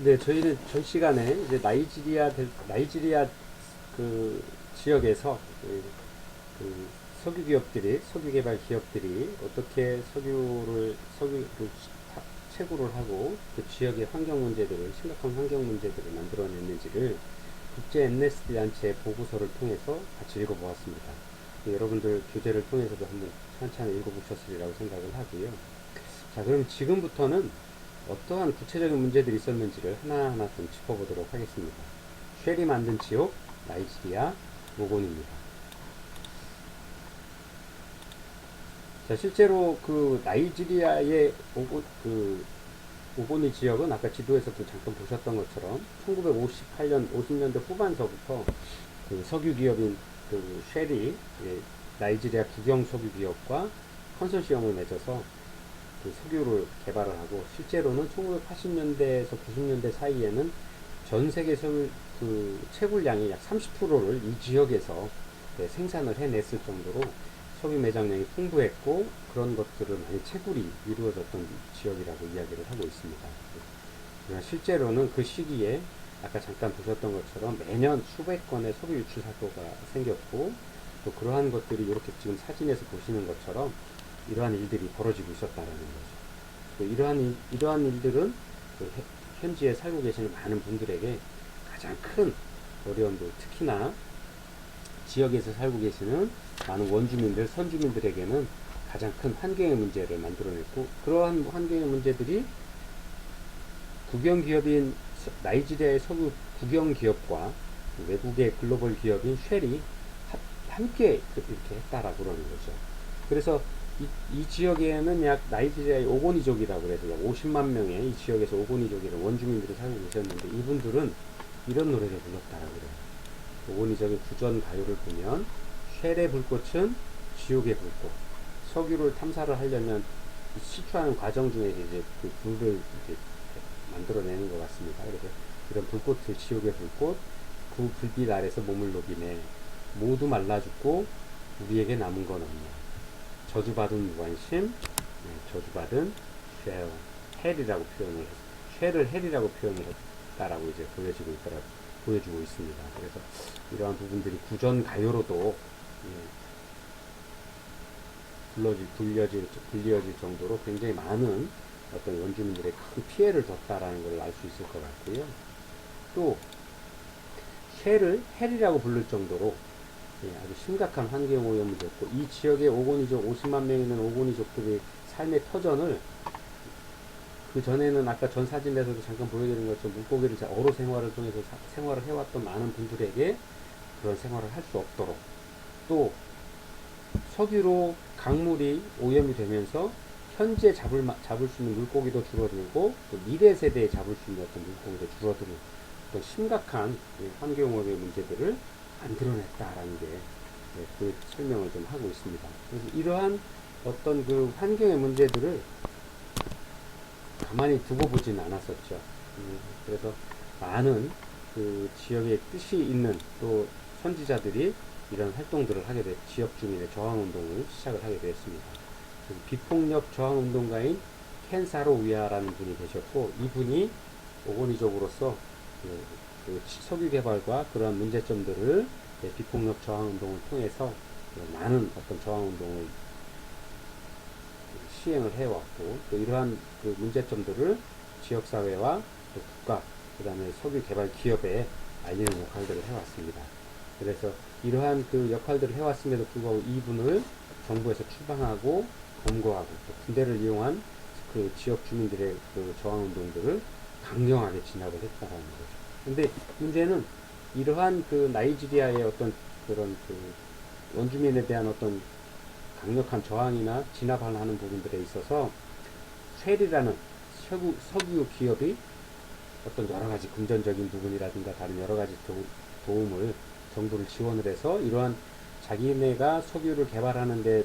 네, 저희는 전 시간에 이제 나이지리아 델- 나이지리아 그 지역에서 그, 그 석유 기업들이 석유 개발 기업들이 어떻게 석유를 석유를 사- 채굴을 하고 그 지역의 환경 문제들을 심각한 환경 문제들을 만들어냈는지를 국제 엠네스티 단체 보고서를 통해서 같이 읽어보았습니다. 네, 여러분들 교재를 통해서도 한번 찬찬히 읽어보셨으리라고 생각을 하고요. 자, 그럼 지금부터는 어떠한 구체적인 문제들이 있었는지를 하나하나 좀 짚어보도록 하겠습니다. 쉐리 만든 지옥, 나이지리아, 모곤입니다. 자, 실제로 그 나이지리아의 오고, 그 오고니 지역은 아까 지도에서도 잠깐 보셨던 것처럼 1958년, 50년대 후반서부터 그 석유 기업인 그 예, 나이지리아 국영 석유 기업과 컨소시엄을 맺어서 그 석유를 개발을 하고 실제로는 1980년대에서 90년대 사이에는 전 세계 석유 그 채굴량의 약 30%를 이 지역에서 네, 생산을 해냈을 정도로 석유 매장량이 풍부했고 그런 것들을 많이 채굴이 이루어졌던 지역이라고 이야기를 하고 있습니다. 그러나 실제로는 그 시기에 아까 잠깐 보셨던 것처럼 매년 수백 건의 석유 유출 사고가 생겼고 또 그러한 것들이 이렇게 지금 사진에서 보시는 것처럼 이러한 일들이 벌어지고 있었다라는 거죠. 또 이러한 일, 이러한 일들은 그 해- 현지에 살고 계시는 많은 분들에게 가장 큰 어려움도 특히나 지역에서 살고 계시는 많은 원주민들, 선주민들에게는 가장 큰 환경의 문제를 만들어냈고 그러한 환경의 문제들이 국영 기업인 서- 나이지리아의 석유 국영 기업과 외국의 글로벌 기업인 쉘이 하- 함께 그- 이렇게 했다라고 그러는 거죠. 그래서 이, 이 지역에는 약 나이지리아의 오고니족이라고 그래서 약 50만 명의 이 지역에서 오고니족이라는 원주민들이 살고 계셨는데 이분들은 이런 노래를 불렀다라고 그래요. 오고니족의 구전 가요를 보면 쉘의 불꽃은 지옥의 불꽃. 석유를 탐사를 하려면 이 시추하는 과정 중에 이제 그 불을 이제 만들어내는 것 같습니다. 그래서 이런 불꽃을 지옥의 불꽃, 그 불빛 아래서 몸을 녹이네. 모두 말라 죽고 우리에게 남은 건 없네. 저주받은 무관심, 네, 저주받은 쉘, 헬이라고 표현을 했, 쉘을 헬이라고 표현을 했다라고 이제 보여지고 있더라, 보여주고 있습니다. 그래서 이러한 부분들이 구전 가요로도 예, 불러지, 불려질, 불려질 정도로 굉장히 많은 어떤 원주민들의 큰 피해를 줬다라는 걸 알 수 있을 것 같고요. 또, 쉘을 헬이라고 부를 정도로 예, 아주 심각한 환경 오염이 됐고 이 지역의 오고니족 50만 명 있는 오고니족들의 삶의 터전을 그 전에는 아까 전 사진에서도 잠깐 보여드린 것처럼 물고기를 자- 어로 생활을 통해서 사- 생활을 해왔던 많은 분들에게 그런 생활을 할 수 없도록 또 석유로 강물이 오염이 되면서 현재 잡을, 마- 잡을 수 있는 물고기도 줄어들고 또 미래 세대에 잡을 수 있는 어떤 물고기도 줄어드는 어떤 심각한 이 환경오염의 문제들을 만들어냈다라는 게 예, 그 설명을 좀 하고 있습니다. 그래서 이러한 어떤 그 환경의 문제들을 가만히 두고 보진 않았었죠. 음, 그래서 많은 그 지역의 뜻이 있는 또 선지자들이 이런 활동들을 하게 됐, 지역 주민의 저항 운동을 시작을 하게 되었습니다. 비폭력 저항 운동가인 켄사로 우야라는 분이 계셨고 이분이 오고니족으로서 그, 그 치- 석유 개발과 그러한 문제점들을 예, 비폭력 저항 운동을 통해서 그 많은 어떤 저항 운동을 시행을 해왔고 또 이러한 그 문제점들을 지역사회와 또 국가 그 다음에 석유 개발 기업에 알리는 역할들을 해왔습니다. 그래서 이러한 그 역할들을 해왔음에도 불구하고 이분을 정부에서 추방하고 검거하고 또 군대를 이용한 그 지역 주민들의 그 저항 운동들을 강경하게 진압을 했다라는 거죠. 근데 문제는 이러한 그 나이지리아의 어떤 그런 그 원주민에 대한 어떤 강력한 저항이나 진압을 하는 부분들에 있어서 쉘이라는 석유, 석유 기업이 어떤 여러 가지 금전적인 부분이라든가 다른 여러 가지 도, 도움을 정부를 지원을 해서 이러한 자기네가 석유를 개발하는데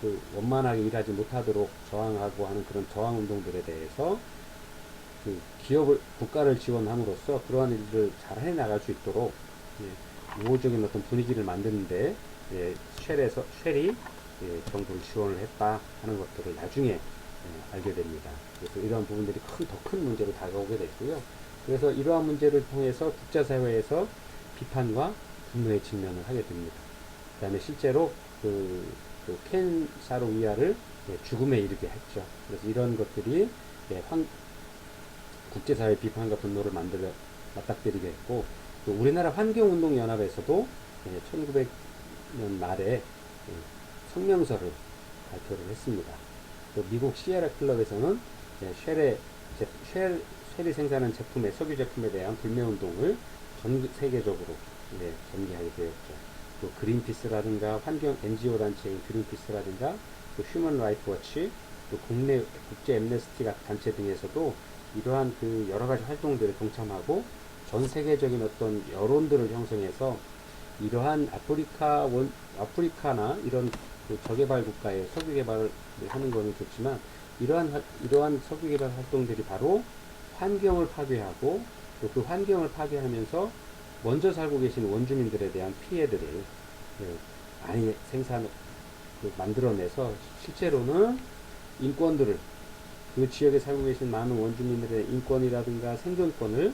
그 원만하게 일하지 못하도록 저항하고 하는 그런 저항 운동들에 대해서 그 기업을 국가를 지원함으로써 그러한 일들을 잘 해나갈 수 있도록 예, 우호적인 어떤 분위기를 만드는데 예, 쉘에서 쉘이 예, 정부를 지원을 했다 하는 것들을 나중에 예, 알게 됩니다. 그래서 이러한 부분들이 큰, 더 큰 문제로 다가오게 됐고요. 그래서 이러한 문제를 통해서 국제사회에서 비판과 분노에 직면을 하게 됩니다. 그 다음에 실제로 그, 그 켄사로 위아를 예, 죽음에 이르게 했죠. 그래서 이런 것들이 예, 환, 국제사회 비판과 분노를 만들어 맞닥뜨리게 했고 또 우리나라 환경운동연합에서도 예, 1900년 말에 예, 성명서를 발표를 했습니다. 또 미국 시에라 클럽에서는 예, 쉘의 제, 쉘, 쉘이 생산한 제품의 석유 제품에 대한 불매 운동을 전 세계적으로 예, 전개하게 되었죠. 또 그린피스라든가 환경 NGO 단체인 그린피스라든가 또 휴먼 라이프 워치 또 국내 국제 엠네스티 단체 등에서도 이러한 그 여러 가지 활동들에 동참하고 전 세계적인 어떤 여론들을 형성해서 이러한 아프리카 원 아프리카나 이런 그 저개발 국가의 석유 개발을 하는 거는 좋지만 이러한 화- 이러한 석유 개발 활동들이 바로 환경을 파괴하고 또 그 환경을 파괴하면서 먼저 살고 계신 원주민들에 대한 피해들을 예, 많이 생산 그 만들어내서 실제로는 인권들을 그 지역에 살고 계신 많은 원주민들의 인권이라든가 생존권을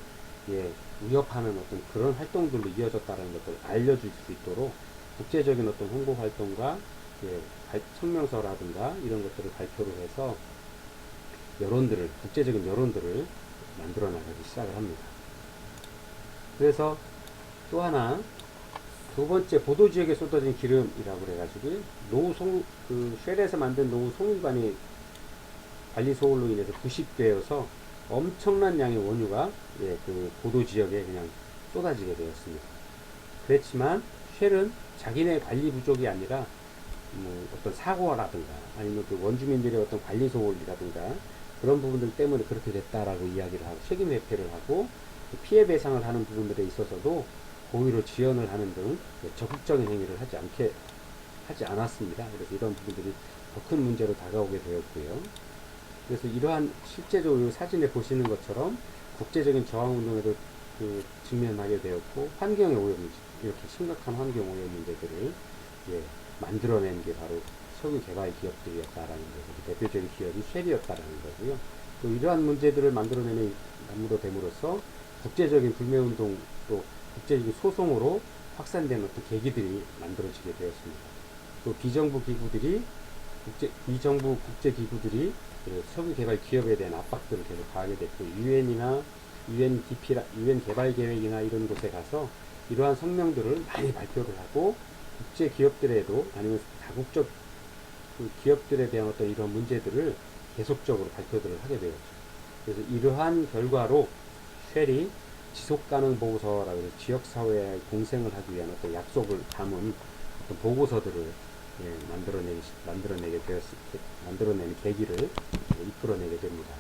예, 위협하는 어떤 그런 활동들로 이어졌다는 것을 알려줄 수 있도록 국제적인 어떤 홍보 활동과 예, 발- 성명서라든가 이런 것들을 발표를 해서 여론들을 국제적인 여론들을 만들어 나가기 시작을 합니다. 그래서 또 하나 두 번째 보도 지역에 쏟아진 기름이라고 그래가지고 노송 그 쉘에서 만든 노후 송유관이 관리 소홀로 인해서 부식되어서 엄청난 양의 원유가 예, 그 보도 지역에 그냥 쏟아지게 되었습니다. 그렇지만 쉘은 자기네 관리 부족이 아니라 뭐 어떤 사고라든가 아니면 그 원주민들의 어떤 관리 소홀이라든가 그런 부분들 때문에 그렇게 됐다라고 이야기를 하고 책임 회피를 하고 그 피해 배상을 하는 부분들에 있어서도 고의로 지연을 하는 등 적극적인 행위를 하지 않게 하지 않았습니다. 그래서 이런 부분들이 더 큰 문제로 다가오게 되었고요. 그래서 이러한 실제적으로 사진에 보시는 것처럼 국제적인 저항 운동에도 그 직면하게 되었고 환경의 오염 이렇게 심각한 환경 오염 문제들을 예, 만들어낸 게 바로 석유 개발 기업들이었다라는 거고 그 대표적인 기업이 쉘이었다라는 거고요. 또 이러한 문제들을 만들어내는 나무로 됨으로써 국제적인 불매 운동 또 국제적인 소송으로 확산된 어떤 계기들이 만들어지게 되었습니다. 또 비정부 기구들이 국제 비정부 국제 기구들이 그 석유 개발 기업에 대한 압박들을 계속 가하게 됐고 유엔이나 UNDP 유엔 개발 계획이나 이런 곳에 가서 이러한 성명들을 많이 발표를 하고 국제 기업들에도 아니면 다국적 그 기업들에 대한 어떤 이런 문제들을 계속적으로 발표들을 하게 되었죠. 그래서 이러한 결과로 쉘이 지속 가능 보고서라고 해서 지역 사회에 공생을 하기 위한 어떤 약속을 담은 어떤 보고서들을 예, 만들어내기, 만들어내게 되었을 때, 만들어내는 계기를 예, 이끌어내게 됩니다.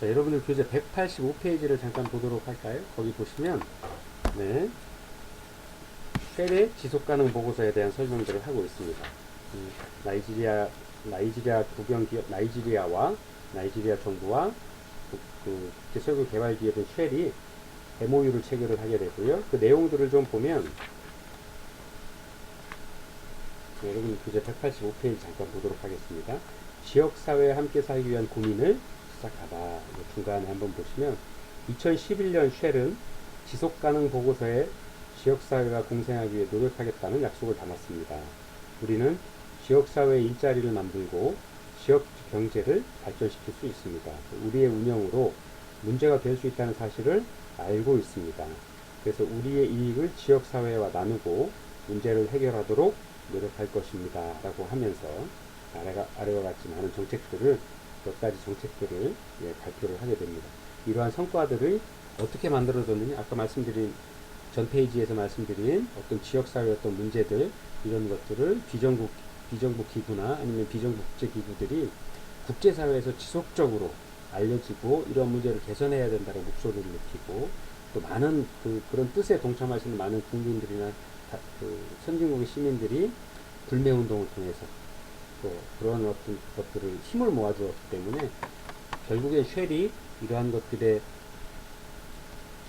자, 여러분들 교재 185페이지를 잠깐 보도록 할까요? 거기 보시면, 네. 쉘의 지속가능 보고서에 대한 설명들을 하고 있습니다. 음, 나이지리아, 나이지리아 국영 기업, 나이지리아와 나이지리아 정부와 그, 그 국제석유 개발 기업인 쉘이 MOU를 체결을 하게 되고요. 그 내용들을 좀 보면 네, 여러분 교재 185페이지 잠깐 보도록 하겠습니다. 지역사회와 함께 살기 위한 고민을 시작하다. 중간에 한번 보시면 2011년 쉘은 지속가능 보고서에 지역사회가 공생하기 위해 노력하겠다는 약속을 담았습니다. 우리는 지역사회의 일자리를 만들고 지역 경제를 발전시킬 수 있습니다. 우리의 운영으로 문제가 될 수 있다는 사실을 알고 있습니다. 그래서 우리의 이익을 지역사회와 나누고 문제를 해결하도록 노력할 것입니다. 라고 하면서 아래가, 아래와 같이 많은 정책들을 몇 가지 정책들을 예, 발표를 하게 됩니다. 이러한 성과들을 어떻게 만들어졌느냐 아까 말씀드린 전 페이지에서 말씀드린 어떤 지역사회 어떤 문제들 이런 것들을 비정부 비정부 기구나 아니면 비정부 국제 기구들이 국제사회에서 지속적으로 알려지고 이런 문제를 개선해야 된다는 목소리를 느끼고 또 많은 그 그런 뜻에 동참하시는 많은 국민들이나 다, 그 선진국의 시민들이 불매 운동을 통해서 또 그런 어떤 것들을 힘을 모아주었기 때문에 결국엔 쉘이 이러한 것들에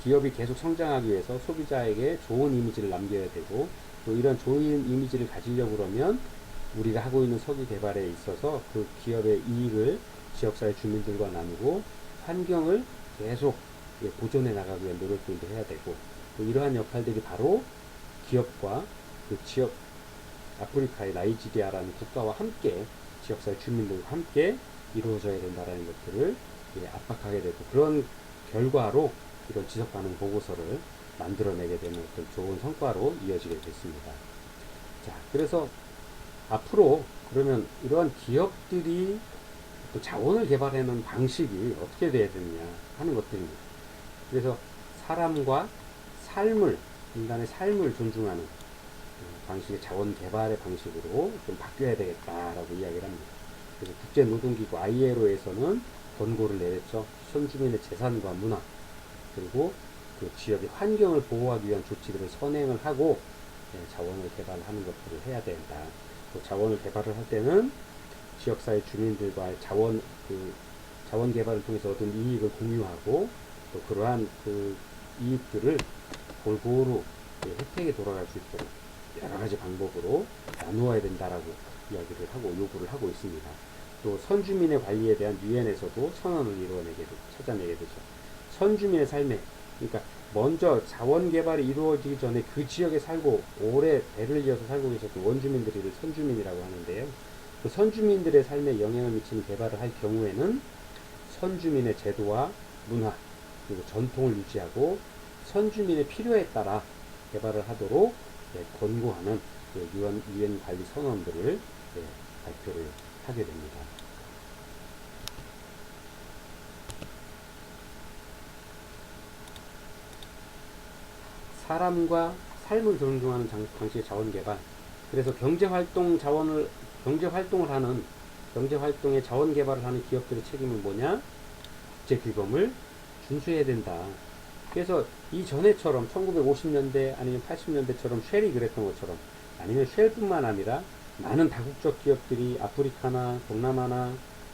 기업이 계속 성장하기 위해서 소비자에게 좋은 이미지를 남겨야 되고 또 이런 좋은 이미지를 가지려고 그러면 우리가 하고 있는 석유 개발에 있어서 그 기업의 이익을 지역사회 주민들과 나누고 환경을 계속 예, 보존해 나가기 위한 노력들도 해야 되고 또 이러한 역할들이 바로 기업과 그 지역 아프리카의 나이지리아라는 국가와 함께 지역사회 주민들과 함께 이루어져야 된다라는 것들을 예, 압박하게 되고 그런 결과로 이런 지속 가능 보고서를 만들어내게 되는 어떤 좋은 성과로 이어지게 됐습니다. 자, 그래서 앞으로 그러면 이러한 기업들이 또 자원을 개발하는 방식이 어떻게 돼야 되느냐 하는 것들입니다. 그래서 사람과 삶을 인간의 삶을 존중하는 어, 방식의 자원 개발의 방식으로 좀 바뀌어야 되겠다라고 이야기를 합니다. 그래서 국제노동기구 ILO에서는 권고를 내렸죠. 선주민의 재산과 문화 그리고 그 지역의 환경을 보호하기 위한 조치들을 선행을 하고 예, 자원을 개발하는 것들을 해야 된다. 또 자원을 개발을 할 때는 지역사회 주민들과 자원 그 자원 개발을 통해서 얻은 이익을 공유하고 또 그러한 그 이익들을 골고루 예, 혜택에 돌아갈 수 있도록 여러 가지 방법으로 나누어야 된다라고 이야기를 하고 요구를 하고 있습니다. 또 선주민의 관리에 대한 유엔에서도 선언을 이루어내게 되, 찾아내게 되죠. 선주민의 삶에 그러니까 먼저 자원 개발이 이루어지기 전에 그 지역에 살고 오래 대를 이어서 살고 계셨던 원주민들을 선주민이라고 하는데요. 그 선주민들의 삶에 영향을 미치는 개발을 할 경우에는 선주민의 제도와 문화 그리고 전통을 유지하고 선주민의 필요에 따라 개발을 하도록 예, 권고하는 그 유엔, 유엔 관리 선언들을 예, 발표를 하게 됩니다. 사람과 삶을 존중하는 장- 방식의 자원 개발. 그래서 경제 활동 자원을 경제 활동을 하는 경제 활동의 자원 개발을 하는 기업들의 책임은 뭐냐? 국제 규범을 준수해야 된다. 그래서 이전에처럼 1950년대 아니면 80년대처럼 쉘이 그랬던 것처럼 아니면 쉘뿐만 아니라 많은 다국적 기업들이 아프리카나 동남아나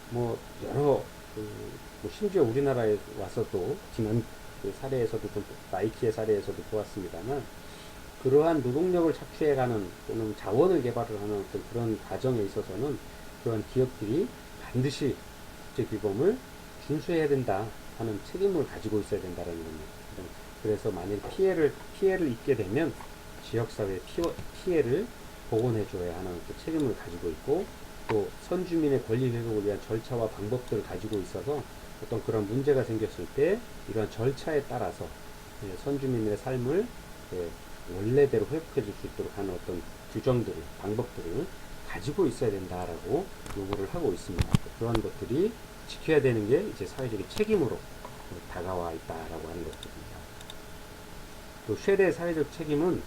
뭐 여러 그, 뭐 심지어 우리나라에 와서도 지난 그 사례에서도 좀 나이키의 사례에서도 보았습니다만 그러한 노동력을 착취해가는 또는 자원을 개발을 하는 어떤 그런 과정에 있어서는 그러한 기업들이 반드시 국제 규범을 준수해야 된다 하는 책임을 가지고 있어야 된다는 겁니다. 그래서 만일 피해를 피해를 입게 되면 지역사회 피해를 복원해줘야 하는 그 책임을 가지고 있고 또 선주민의 권리 회복을 위한 절차와 방법들을 가지고 있어서 어떤 그런 문제가 생겼을 때 이러한 절차에 따라서 예, 선주민의 삶을 예, 원래대로 회복해 줄 수 있도록 하는 어떤 규정들을 방법들을 가지고 있어야 된다라고 요구를 하고 있습니다. 그러한 것들이 지켜야 되는 게 이제 사회적인 책임으로 다가와 있다라고 하는 것들입니다. 또 쉘의 사회적 책임은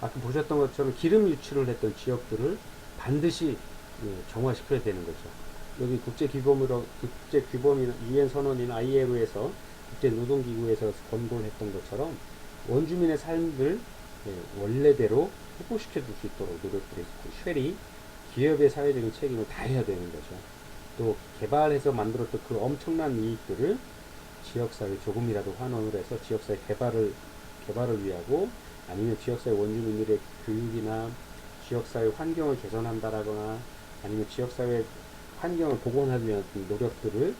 아까 보셨던 것처럼 기름 유출을 했던 지역들을 반드시 예, 정화시켜야 되는 거죠. 여기 국제 규범으로 국제 규범이나 유엔 선언이나 ILO에서 국제 노동기구에서 권고를 했던 것처럼 원주민의 삶을 예, 원래대로 회복시켜 줄 수 있도록 노력들이 있고 쉘이 기업의 사회적인 책임을 다해야 되는 거죠. 또 개발해서 만들었던 그 엄청난 이익들을 지역사회 조금이라도 환원을 해서 지역사회 개발을 개발을 위하고 아니면 지역사회 원주민들의 교육이나 지역사회 환경을 개선한다라거나 아니면 지역사회 환경을 복원하기 위한 노력들을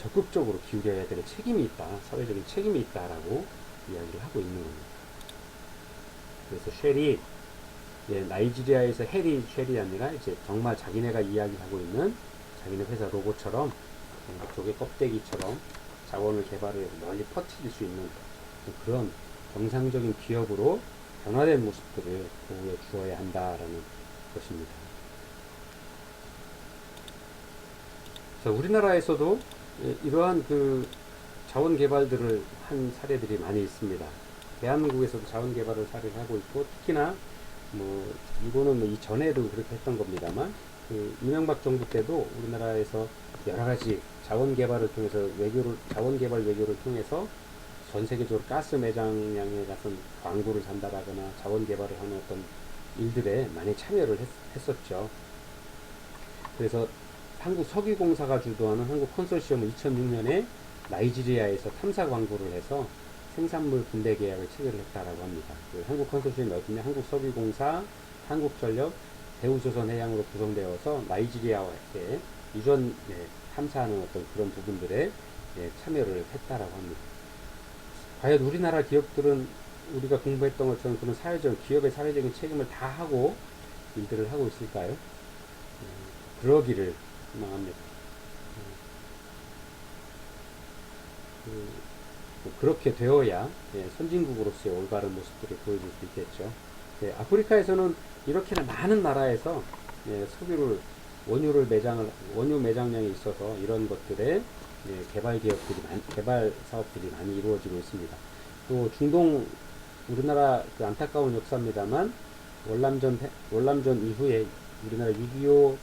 적극적으로 기울여야 될 책임이 있다. 사회적인 책임이 있다라고 이야기를 하고 있는 겁니다. 그래서 쉘이 예, 나이지리아에서 해리 쉘이 아니라 이제 정말 자기네가 이야기하고 있는 자기네 회사 로고처럼 조개 껍데기처럼 자원을 개발해 널리 퍼뜨릴 수 있는 그런 정상적인 기업으로 변화된 모습들을 보여 주어야 한다라는 것입니다. 자, 우리나라에서도 예, 이러한 그 자원 개발들을 한 사례들이 많이 있습니다. 대한민국에서도 자원 개발을 사례를 하고 있고 특히나 뭐 이거는 뭐 이전에도 그렇게 했던 겁니다만 그 이명박 정부 때도 우리나라에서 여러 가지 자원 개발을 통해서 외교를 자원 개발 외교를 통해서 전 세계적으로 가스 매장량에 가서 광고를 산다라거나 자원 개발을 하는 어떤 일들에 많이 참여를 했, 었죠 그래서 한국 석유공사가 주도하는 한국 컨소시엄은 2006년에 나이지리아에서 탐사 광고를 해서 생산물 분배 계약을 체결을 했다라고 합니다. 그 한국 컨소시엄이 어디냐? 한국 석유공사, 한국전력, 대우조선해양으로 구성되어서 나이지리아에 유전 예, 탐사하는 어떤 그런 부분들에 예, 참여를 했다라고 합니다. 과연 우리나라 기업들은 우리가 공부했던 것처럼 그런 사회적 기업의 사회적인 책임을 다 하고 일들을 하고 있을까요? 음, 그러기를 희 망합니다. 음, 그, 그렇게 되어야 예, 선진국으로서의 올바른 모습들을 보여줄 수 있겠죠. 예, 아프리카에서는 이렇게나 많은 나라에서 예, 석유를 원유를 매장을 원유 매장량이 있어서 이런 것들에 예, 개발 기업들이 많, 개발 사업들이 많이 이루어지고 있습니다. 또 중동 우리나라 그 안타까운 역사입니다만 월남전 해- 월남전 이후에 우리나라 6.25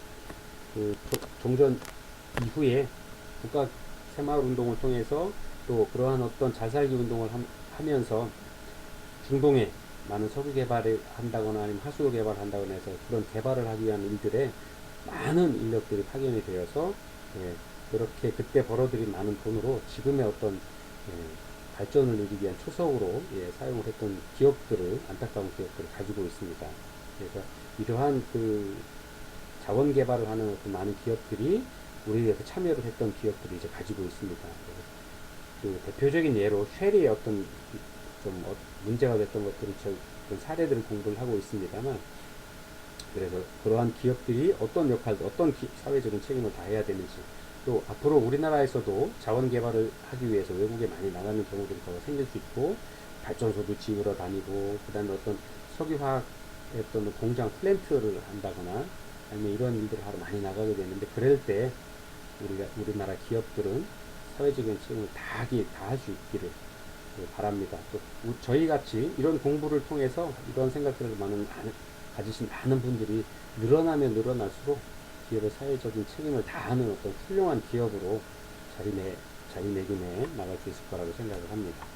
그 조- 종전 이후에 국가 새마을 운동을 통해서 또 그러한 어떤 잘살기 운동을 함- 하면서 중동에 많은 석유 개발을 한다거나 아니면 하수도 개발을 한다거나 해서 그런 개발을 하기 위한 일들에 많은 인력들이 파견이 되어서 예, 그렇게 그때 벌어들인 많은 돈으로 지금의 어떤 예, 발전을 이루기 위한 초석으로 예, 사용을 했던 기업들을 안타까운 기업들을 가지고 있습니다. 그래서 이러한 그 자원 개발을 하는 어떤 많은 기업들이 우리에서 참여를 했던 기업들이 이제 가지고 있습니다. 그 대표적인 예로 쉘이 어떤 좀 어- 문제가 됐던 것들을 저 그런 사례들을 공부를 하고 있습니다만 그래서 그러한 기업들이 어떤 역할, 어떤 기- 사회적인 책임을 다해야 되는지 또 앞으로 우리나라에서도 자원 개발을 하기 위해서 외국에 많이 나가는 경우들이 더 생길 수 있고 발전소도 지으러 다니고 그다음에 어떤 석유화학 어떤 공장 플랜트를 한다거나 아니면 이런 일들을 하러 많이 나가게 되는데 그럴 때 우리가 우리나라 기업들은 사회적인 책임을 다하기 다할 수 있기를 예, 바랍니다. 또 우- 저희 같이 이런 공부를 통해서 이런 생각들을 많은- 가지신 많은 분들이 늘어나면 늘어날수록 기업의 사회적인 책임을 다하는 어떤 훌륭한 기업으로 자리매 자리매김해 나갈 수 있을 거라고 생각을 합니다.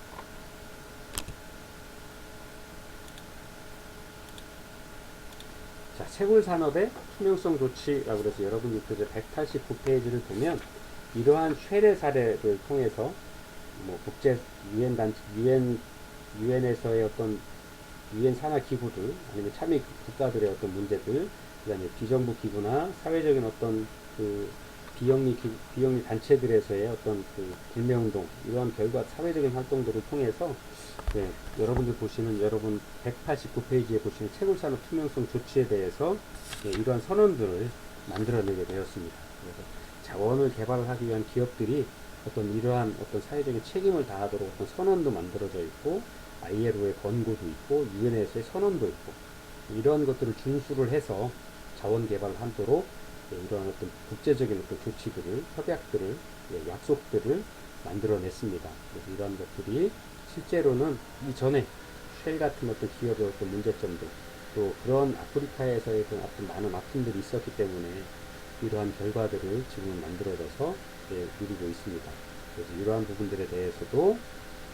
채굴 산업의 투명성 조치라고 그래서 여러분이 그 189페이지를 보면 이러한 최대 사례를 통해서 뭐 국제 유엔 단 유엔 유엔에서의 어떤 유엔 산하 기구들 아니면 참여 국가들의 어떤 문제들 그다음에 비정부 기구나 사회적인 어떤 그 비영리 기, 비영리 단체들에서의 어떤 그 불매운동 이러한 결과 사회적인 활동들을 통해서 네, 여러분들 보시는 여러분 189페이지에 보시는 채굴산업 투명성 조치에 대해서 네, 이러한 선언들을 만들어내게 되었습니다. 그래서 자원을 개발을 하기 위한 기업들이 어떤 이러한 어떤 사회적인 책임을 다하도록 어떤 선언도 만들어져 있고 ILO의 권고도 있고 유엔에서의 선언도 있고 이런 것들을 준수를 해서 자원 개발을 하도록 예, 이러한 어떤 국제적인 어떤 조치들을 협약들을 예, 약속들을 만들어냈습니다. 그래서 이러한 것들이 실제로는 이전에 쉘 같은 어떤 기업의 어떤 문제점들 또 그런 아프리카에서의 그런 어떤 많은 아픔들이 있었기 때문에 이러한 결과들을 지금 만들어져서 예, 누리고 있습니다. 그래서 이러한 부분들에 대해서도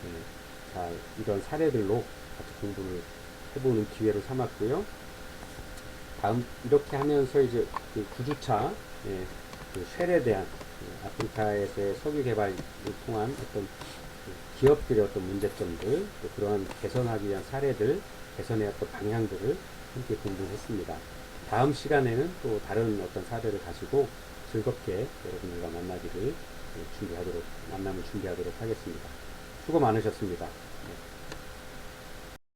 예, 잘 이런 사례들로 같이 공부를 해보는 기회로 삼았고요. 다음 이렇게 하면서 이제 그 9주차 예, 그 쉘에 대한 예, 아프리카에서의 석유 개발을 통한 어떤 그 기업들의 어떤 문제점들 또 그러한 개선하기 위한 사례들 개선의 어떤 방향들을 함께 공부했습니다. 다음 시간에는 또 다른 어떤 사례를 가지고 즐겁게 여러분들과 만나기를 예, 준비하도록 만남을 준비하도록 하겠습니다. 수고 많으셨습니다.